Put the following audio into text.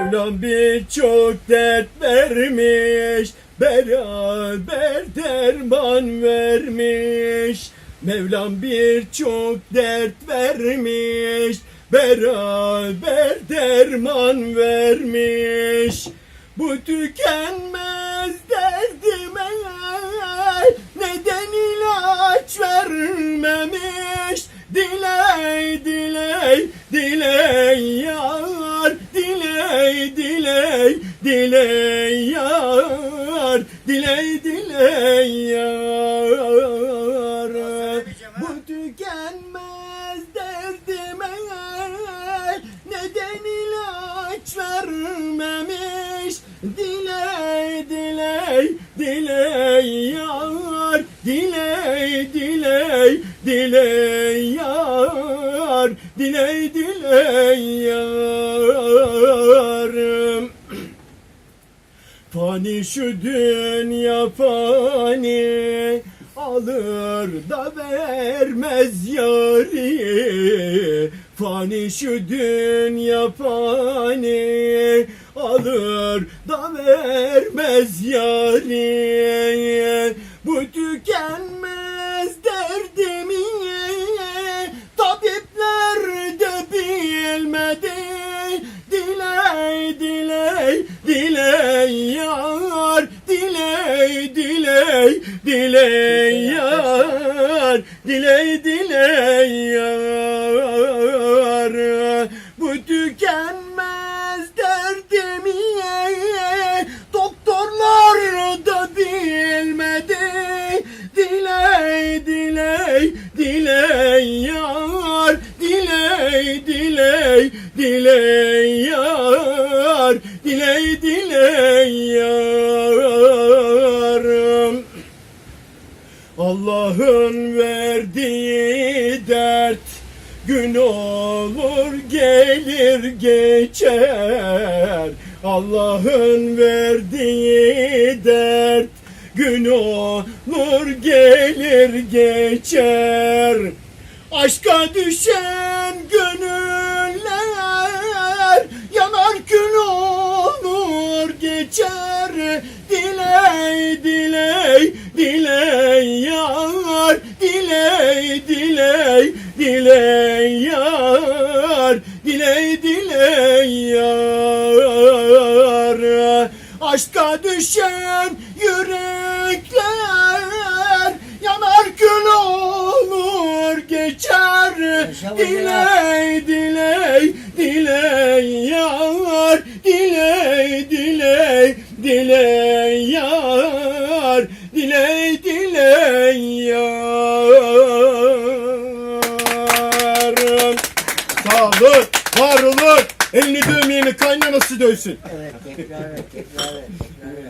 Mevlam birçok dert vermiş, beraber derman vermiş. Mevlam birçok dert vermiş, beraber derman vermiş. Bu tükenmez diley diley yar diley diley yar. Bu tükenmez derdime neden ilaç vermemiş? Diley diley diley yar diley diley diley yar diley diley yarım Fani şu dünya fani alır da vermez yari. Fani şu dünya fani alır da vermez yari. Bu tükenmez diley diley yar diley diley yar. Bu tükenmez derdimi doktorlar da bilmedi. Diley diley diley yar diley diley diley yar Allah'ın verdiği dert gün olur gelir geçer. Allah'ın verdiği dert gün olur gelir geçer. Aşka düşen gönüller yanar kül olur geçer diley yar diley diley diley yar diley diley yar. Aşka düşen yürekler yanar kül olur geçer. Diley diley diley yar diley diley diley var olun. Elini dövmeyeni kaynanası dövsün. Evet tekrar et tekrar et. tekrar et.